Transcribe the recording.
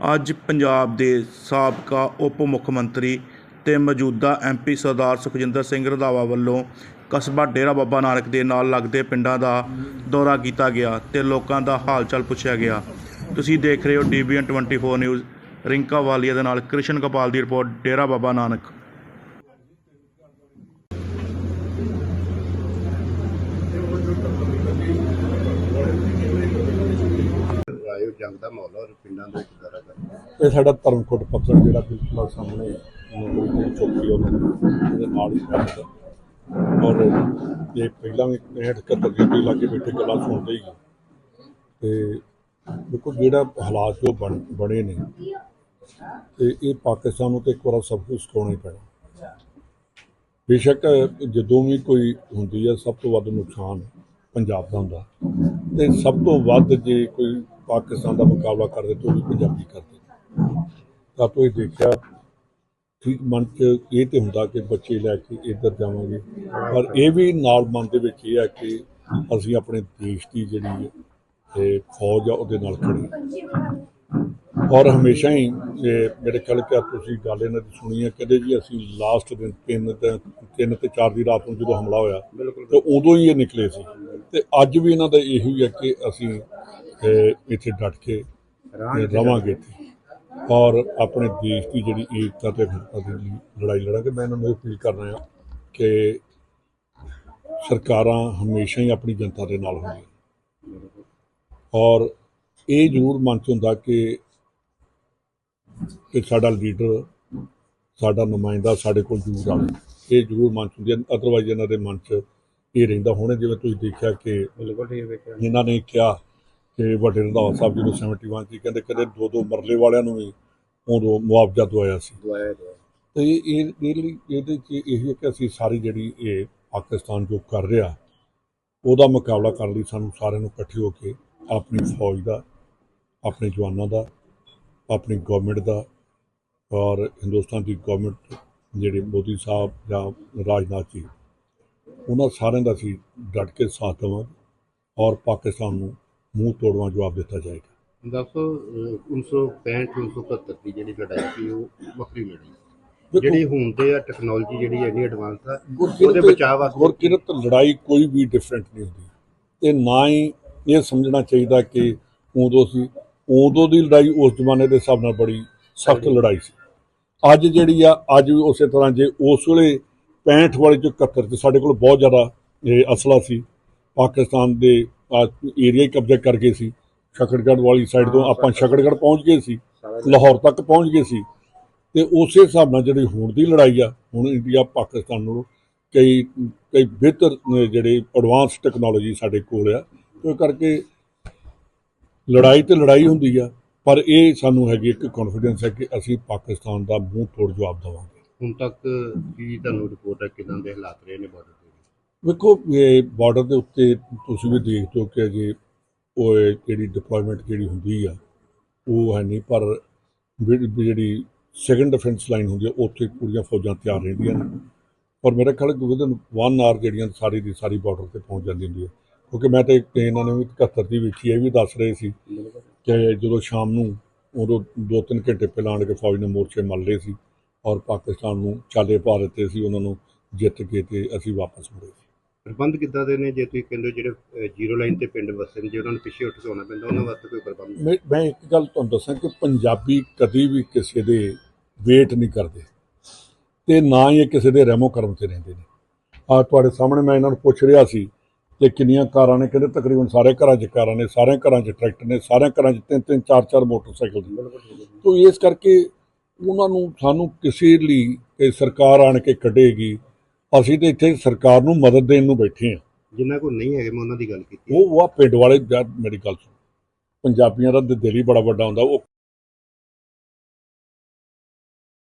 ਅੱਜ ਪੰਜਾਬ ਦੇ ਸਾਬਕਾ ਉਪ ਮੁੱਖ ਮੰਤਰੀ ਤੇ ਮੌਜੂਦਾ ਐਮਪੀ ਸਰਦਾਰ ਸੁਖਜਿੰਦਰ ਸਿੰਘ ਰੰਧਾਵਾ ਵੱਲੋਂ ਕਸਬਾ ਡੇਰਾ ਬਾਬਾ ਨਾਨਕ ਦੇ ਨਾਲ ਲੱਗਦੇ ਪਿੰਡਾਂ ਦਾ ਦੌਰਾ ਕੀਤਾ ਗਿਆ ਤੇ ਲੋਕਾਂ ਦਾ ਹਾਲ ਚਾਲ ਪੁੱਛਿਆ ਗਿਆ। ਤੁਸੀਂ ਦੇਖ ਰਹੇ ਹੋ ਡੀਬੀਐਨ 24 ਨਿਊਜ਼, ਰਿੰਕਾ ਵਾਲੀਆ ਦੇ ਨਾਲ ਕ੍ਰਿਸ਼ਨ ਗੋਪਾਲ ਦੀ ਰਿਪੋਰਟ, ਡੇਰਾ ਬਾਬਾ ਨਾਨਕ। ਰਾਇਓ ਜੰਗ ਦਾ ਮਾਹੌਲ ਔਰ ਪਿੰਡਾਂ ਦੇ ਕਿਦਾਰਾ ਕਰ ਇਹ ਸਾਡਾ ਧਰਮਕੋਟ ਪੱਤਰ ਜਿਹੜਾ ਬਿਲਕੁਲ ਸਾਹਮਣੇ ਚੌਕੀ ਉਹਦੇ ਨਾਲ ਹੀ ਪੈਂਦਾ ਔਰ ਇਹ ਪਹਿਲਾਂ ਵੀ 71 ਦੇ ਵੀ ਲਾਗੇ ਬੈਠੇ ਗੱਲਾਂ ਸੁਣਦੇ ਹੀ ਤੇ ਦੇਖੋ ਜਿਹੜਾ ਹਾਲਾਤ ਜੋ ਬਣ, ਬਣੇ ਨੇ, ਤੇ ਇਹ ਪਾਕਿਸਤਾਨ ਨੂੰ ਤੇ ਇੱਕ ਵਾਰ ਸਭ ਕੁਝ ਸਿਖਾਉਣਾ ਹੀ ਪੈਣਾ। ਬੇਸ਼ੱਕ ਜਦੋਂ ਵੀ ਕੋਈ ਹੁੰਦੀ ਹੈ ਸਭ ਤੋਂ ਵੱਧ ਨੁਕਸਾਨ ਪੰਜਾਬ ਦਾ ਹੁੰਦਾ। ਤੇ ਸਭ ਤੋਂ ਵੱਧ ਜੇ ਕੋਈ ਪਾਕਿਸਤਾਨ ਦਾ ਮੁਕਾਬਲਾ ਕਰਦੇ ਤਾਂ ਉਹ ਵੀ ਪੰਜਾਬੀ ਕਰਦੇ। ਤਾਂ ਤੋਂ ਇਹ ਦੇਖਿਆ ਠੀਕ ਮਨ ਚ ਇਹ ਤੇ ਹੁੰਦਾ ਕਿ ਬੱਚੇ ਲੈ ਕੇ ਇੱਧਰ ਜਾਵਾਂਗੇ। ਪਰ ਇਹ ਵੀ ਨਾਲ ਮਨ ਦੇ ਵਿੱਚ ਇਹ ਹੈ ਕਿ ਅਸੀਂ ਆਪਣੇ ਦੇਸ਼ ਦੀ ਜਿਹੜੀ ਇਹ ਫੌਜ ਆ ਉਹਦੇ ਨਾਲ ਖੜੀ ਔਰ ਹਮੇਸ਼ਾ ਹੀ ਮੇਰੇ ਖਿਆਲ ਕਿ ਤੁਸੀਂ ਗੱਲ ਇਹਨਾਂ ਦੀ ਸੁਣੀ ਹੈ ਕਦੇ ਜੀ ਅਸੀਂ ਲਾਸਟ ਦਿਨ ਤਿੰਨ ਤੇ ਤਿੰਨ ਤੇ ਚਾਰ ਦੀ ਰਾਤ ਨੂੰ ਜਦੋਂ ਹਮਲਾ ਹੋਇਆ ਤੇ ਉਦੋਂ ਹੀ ਇਹ ਨਿਕਲੇ ਸੀ। ਤੇ ਅੱਜ ਵੀ ਇਹਨਾਂ ਦਾ ਇਹੀ ਹੈ ਕਿ ਅਸੀਂ ਇੱਥੇ ਡਟ ਕੇ ਰਵਾਂਗੇ ਔਰ ਆਪਣੇ ਦੇਸ਼ ਦੀ ਜਿਹੜੀ ਏਕਤਾ ਤੇ ਅਖੰਡਤਾ ਦੀ ਲੜਾਈ ਲੜਾਂਗੇ ਮੈਂ ਇਹਨਾਂ ਨੂੰ ਅਪੀਲ ਕਰਨਾ ਹੈ ਕਿ ਸਰਕਾਰਾਂ ਹਮੇਸ਼ਾ ਹੀ ਆਪਣੀ ਜਨਤਾ ਦੇ ਨਾਲ ਹੁੰਦੀਆਂ ਔਰ ਇਹ ਜ਼ਰੂਰ ਮਨ ਚ ਹੁੰਦਾ ਕਿ ਕਿ ਸਾਡਾ ਲੀਡਰ ਸਾਡਾ ਨੁਮਾਇੰਦਾ ਸਾਡੇ ਕੋਲ ਜ਼ਰੂਰ ਆਵੇ। ਇਹ ਜ਼ਰੂਰ ਮਨ ਚ ਹੁੰਦੀ ਹੈ ਅਦਰਵਾਈਜ਼ ਇਹਨਾਂ ਦੇ ਮਨ ਚ ਇਹ ਰਹਿੰਦਾ ਹੋਣਾ ਜਿਵੇਂ ਤੁਸੀਂ ਦੇਖਿਆ ਕਿ ਬਿਲਕੁਲ ਠੀਕ ਵੇਖਿਆ ਇਹਨਾਂ ਨੇ ਕਿਹਾ ਕਿ ਵੱਡੇ ਰੰਧਾਵਾ ਸਾਹਿਬ ਜਦੋਂ 71 ਸੀ ਕਹਿੰਦੇ ਕਦੇ ਦੋ ਦੋ ਮਰਲੇ ਵਾਲਿਆਂ ਨੂੰ ਵੀ ਉਦੋਂ ਮੁਆਵਜ਼ਾ ਦਵਾਇਆ ਸੀ। ਦਵਾਇਆ ਤੇ ਇਹ ਇਹ ਇਹ ਲਈ ਇਹਦੇ ਚ ਇਹ ਹੈ ਕਿ ਅਸੀਂ ਸਾਰੀ ਜਿਹੜੀ ਇਹ ਪਾਕਿਸਤਾਨ ਜੋ ਕਰ ਰਿਹਾ ਉਹਦਾ ਮੁਕਾਬਲਾ ਕਰਨ ਲਈ ਸਾਨੂੰ ਸਾਰਿਆਂ ਨੂੰ ਇਕੱਠੇ ਹੋ ਕੇ ਆਪਣੀ ਫੌਜ ਦਾ ਆਪਣੇ ਜਵਾਨਾਂ ਦਾ ਆਪਣੀ ਗਵਰਨਮੈਂਟ ਦਾ ਔਰ ਹਿੰਦੁਸਤਾਨ ਦੀ ਗਵਰਨਮੈਂਟ ਜਿਹੜੇ ਮੋਦੀ ਸਾਹਿਬ ਜਾਂ ਰਾਜਨਾਥ ਜੀ ਉਹਨਾਂ ਸਾਰਿਆਂ ਦਾ ਅਸੀਂ ਡਟ ਕੇ ਸਾਥ ਦੇਵਾਂਗੇ ਔਰ ਪਾਕਿਸਤਾਨ ਨੂੰ ਮੂੰਹ ਤੋੜਵਾ ਜਵਾਬ ਦਿੱਤਾ ਜਾਏਗਾ। ਦੱਸੋ ਅਹ, 1965 1971 ਦੀ ਜਿਹੜੀ ਲੜਾਈ ਸੀ ਉਹ ਵੱਖਰੀ। ਦੇਖੋ, ਜਿਹੜੀ ਹੁਣ ਤੇ ਆ ਟੈਕਨੋਲੋਜੀ ਜਿਹੜੀ ਇੰਨੀ ਐਡਵਾਂਸ ਆ ਉਹਦੇ ਬਚਾਅ ਵਾਸਤੇ ਗੁਰਕਿਰਤ ਲੜਾਈ ਕੋਈ ਵੀ ਡਿਫਰੈਂਟ ਨਹੀਂ ਹੁੰਦੀ। ਤੇ ਨਾ ਹੀ ਇਹ ਸਮਝਣਾ ਚਾਹੀਦਾ ਕਿ ਉਦੋਂ ਸੀ ਉਦੋਂ ਦੀ ਲੜਾਈ ਉਸ ਜ਼ਮਾਨੇ ਦੇ ਹਿਸਾਬ ਨਾਲ ਬੜੀ ਸਖਤ ਲੜਾਈ ਸੀ। ਅੱਜ ਜਿਹੜੀ ਆ ਅੱਜ ਵੀ ਉਸੇ ਤਰ੍ਹਾਂ ਜੇ ਉਸ ਵੇਲੇ 65 ਵਾਲੇ ਚ 71 ਚ ਸਾਡੇ ਕੋਲ ਬਹੁਤ ਜ਼ਿਆਦਾ ਇਹ ਅਸਲਾ ਸੀ। ਪਾਕਿਸਤਾਨ ਦੇ ਏਰੀਆ ਹੀ ਕਬਜ਼ਾ ਕਰ ਗਏ ਸੀ। ਸ਼ਕੜਗੜ੍ਹ ਵਾਲੀ ਸਾਈਡ ਤੋਂ ਆਪਾਂ ਸ਼ਕੜਗੜ੍ਹ ਪਹੁੰਚ ਗਏ ਸੀ। ਲਾਹੌਰ ਤੱਕ ਪਹੁੰਚ ਗਏ ਸੀ। ਤੇ ਉਸੇ ਹਿਸਾਬ ਨਾਲ ਜਿਹੜੀ ਹੁਣ ਦੀ ਲੜਾਈ ਆ ਹੁਣ ਇੰਡੀਆ ਪਾਕਿਸਤਾਨ ਨੂੰ ਕਈ ਕਈ ਬਿਹਤਰ ਜਿਹੜੇ ਐਡਵਾਂਸ ਟੈਕਨੋਲੋਜੀ ਸਾਡੇ ਕੋਲ ਆ ਤੇ ਕਰਕੇ ਲੜਾਈ ਤੇ ਲੜਾਈ ਹੁੰਦੀ ਆ। ਪਰ ਇਹ ਸਾਨੂੰ ਹੈਗੀ ਇੱਕ ਕੌਨਫੀਡੈਂਸ ਹੈ ਕਿ ਅਸੀਂ ਪਾਕਿਸਤਾਨ ਦਾ ਮੂੰਹ ਤੋੜ ਜਵਾਬ ਦੇਵਾਂਗੇ। ਹੁਣ ਤੱਕ ਕੀ ਤੁਹਾਨੂੰ ਰਿਪੋਰਟ ਹੈ ਕਿਦਾਂ ਦੇ ਹਾਲਾਤ ਰਹੇ ਨੇ ਬਾਰਡਰ ਤੇ ਵੇਖੋ ਇਹ ਬਾਰਡਰ ਦੇ ਉੱਤੇ ਤੁਸੀਂ ਵੀ ਦੇਖਦੇ ਹੋ ਕਿ ਜੇ ਉਹ ਜਿਹੜੀ ਡਿਪਲੋਇਮੈਂਟ ਜਿਹੜੀ ਹੁੰਦੀ ਆ ਉਹ ਹੈ ਨਹੀਂ ਪਰ ਜਿਹੜੀ ਸੈਕੰਡ ਡਿਫੈਂਸ ਲਾਈਨ ਹੁੰਦੀ ਆ ਉੱਥੇ ਪੂਰੀਆਂ ਫੌਜਾਂ ਤਿਆਰ ਰਹਿੰਦੀਆਂ ਨੇ। ਔਰ ਮੇਰੇ ਖਿਆਲ ਵਿਦਨ 1 ਆਰ ਜਿਹੜੀਆਂ ਸਾਰੀ ਦੀ ਸਾਰੀ ਬਾਰਡਰ ਤੇ ਪਹੁੰਚ ਜਾਂਦੀ ਹੁੰਦੀ ਹੈ ਕਿਉਂਕਿ ਮੈਂ ਤੇ ਇਹਨਾਂ ਨੇ ਵੀ 71 ਦੀ ਵੇਖੀ ਇਹ ਵੀ ਦੱਸ ਰਹੇ ਸੀ ਕਿ ਜਦੋਂ ਸ਼ਾਮ ਨੂੰ ਉਦੋਂ 2-3 ਘੰਟੇ ਪਹਿਲਾਂ ਆਣ ਕੇ ਫੌਜ ਨੇ ਮੋਰਚੇ ਮੱਲ ਲਏ ਸੀ। ਔਰ ਪਾਕਿਸਤਾਨ ਨੂੰ ਚਾਲੇ ਪਾ ਦਿੱਤੇ ਸੀ ਉਹਨਾਂ ਨੂੰ ਜਿੱਤ ਕੇ ਤੇ ਅਸੀਂ ਵਾਪਸ ਮੁੜੇ ਸੀ। ਪ੍ਰਬੰਧ ਕਿੱਦਾਂ ਦੇ ਨੇ? ਜੇ ਤੁਸੀਂ ਕਹਿੰਦੇ ਜਿਹੜੇ ਜ਼ੀਰੋ ਲਾਈਨ ਤੇ ਪਿੰਡ ਵਸਦੇ ਨੇ ਜੇ ਉਹਨਾਂ ਨੂੰ ਪਿੱਛੇ ਉੱਠ ਕੇ ਆਉਣਾ ਪੈਂਦਾ ਉਹਨਾਂ ਵਾਸਤੇ ਕੋਈ ਪ੍ਰਬੰਧ ਨਹੀਂ। ਮੈਂ ਇੱਕ ਗੱਲ ਤੁਹਾਨੂੰ ਦੱਸਾਂ ਕਿ ਪੰਜਾਬੀ ਕਦੀ ਵੀ ਕਿਸੇ ਦੇ ਵੇਟ ਨਹੀਂ ਕਰਦੇ ਤੇ ਨਾ ਹੀ ਕਿਸੇ ਦੇ ਰਹਿਮੋ ਕਰਮ ਤੇ ਰਹਿੰਦੇ ਨੇ। ਆ ਤੁਹਾਡੇ ਸਾਹਮਣੇ ਮੈਂ ਇਹਨਾਂ ਨੂੰ ਪੁੱਛ ਰਿਹਾ ਸੀ ਕਿ ਕਿੰਨੀਆਂ ਕਾਰਾਂ ਨੇ ਕਹਿੰਦੇ ਤਕਰੀਬਨ ਸਾਰੇ ਘਰਾਂ 'ਚ ਕਾਰਾਂ ਨੇ ਸਾਰਿਆਂ ਘਰਾਂ 'ਚ ਟਰੈਕਟਰ ਨੇ ਸਾਰਿਆਂ ਘਰਾਂ 'ਚ ਤਿੰਨ ਤਿੰਨ ਚਾਰ ਚਾਰ ਮੋਟਰਸਾਈਕਲ ਨੇ ਤੋ ਇਸ ਕਰਕੇ ਉਹਨਾਂ ਨੂੰ ਸਾਨੂੰ ਕਿਸੇ ਲਈ ਇਹ ਸਰਕਾਰ ਆਣ ਕੇ ਕੱਢੇਗੀ ਅਸੀਂ ਤੇ ਇੱਥੇ ਸਰਕਾਰ ਨੂੰ ਮਦਦ ਦੇਣ ਨੂੰ ਬੈਠੇ ਹਾਂ। ਜਿਨ੍ਹਾਂ ਕੋਲ ਨਹੀਂ ਹੈਗੇ ਮੈਂ ਉਹਨਾਂ ਦੀ ਗੱਲ ਕੀਤੀ ਉਹ ਉਹ ਆ ਪਿੰਡ ਵਾਲੇ ਜਦ ਮੇਰੀ ਗੱਲ ਸੁਣ। ਪੰਜਾਬੀਆਂ ਦਾ ਦਿਲ ਹੀ ਬੜਾ ਵੱਡਾ ਹੁੰਦਾ ਉਹ